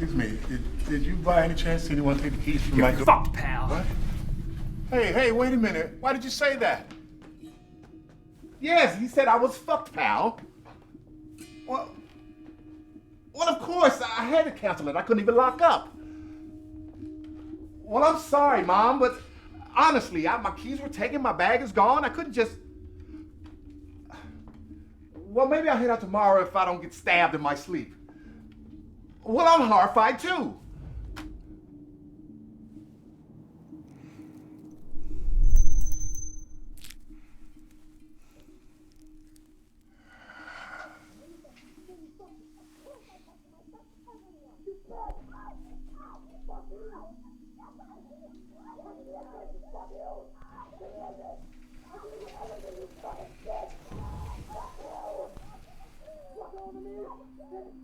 Excuse me. Did, did you by any chance see anyone take the keys from my You're door? fucked, pal. What? Hey, hey, wait a minute. Why did you say that? Yes, he said I was fucked, pal. Well, well, of course, I had to cancel it. I couldn't even lock up. Well, I'm sorry, Mom, but honestly, I, my keys were taken, my bag is gone. I couldn't just. Well, maybe I'll head out tomorrow if I don't get stabbed in my sleep. Well, I'm horrified too.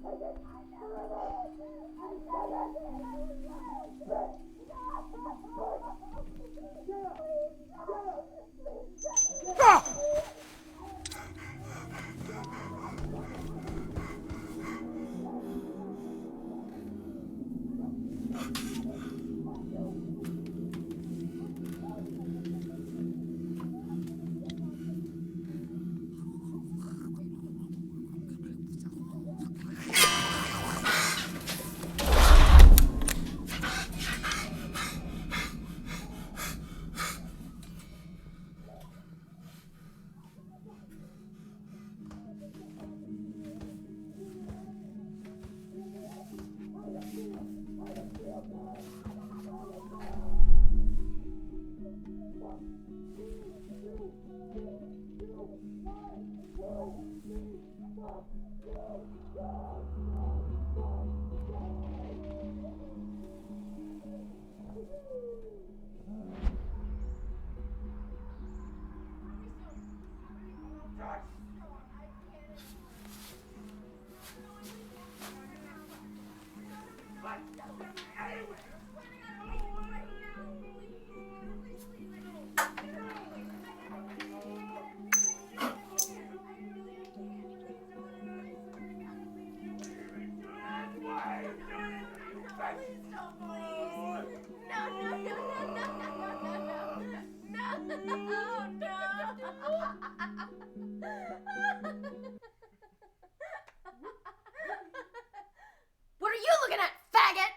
Yeah. Thank you. What are you looking at, faggot?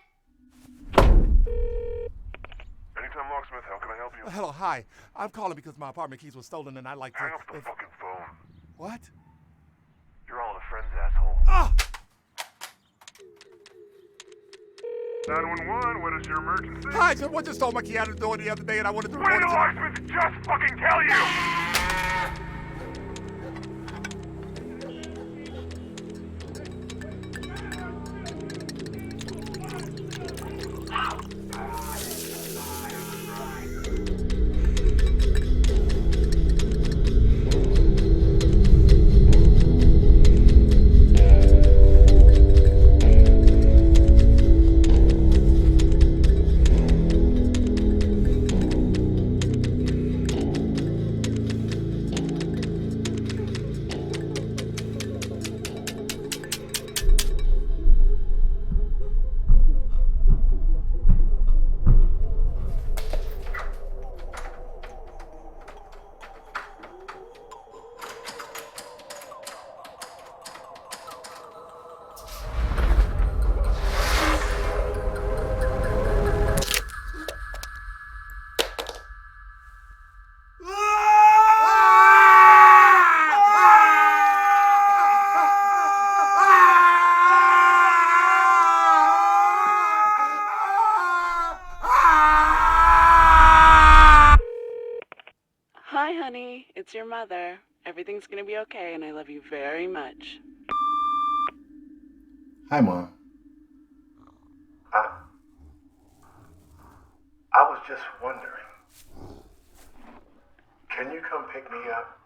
Anytime Locksmith, how can I help you? Hello, hi. I'm calling because my apartment keys were stolen and I'd like to. Hang up the if- fucking phone. What? You're all in a friend's asshole. Ah! 911, what is your emergency? Hi, someone just stole my key out of the door the other day and I wanted to What did the locksmith just fucking tell you? Hi, honey. It's your mother. Everything's gonna be okay, and I love you very much. Hi, Mom. I, I was just wondering. Can you come pick me up?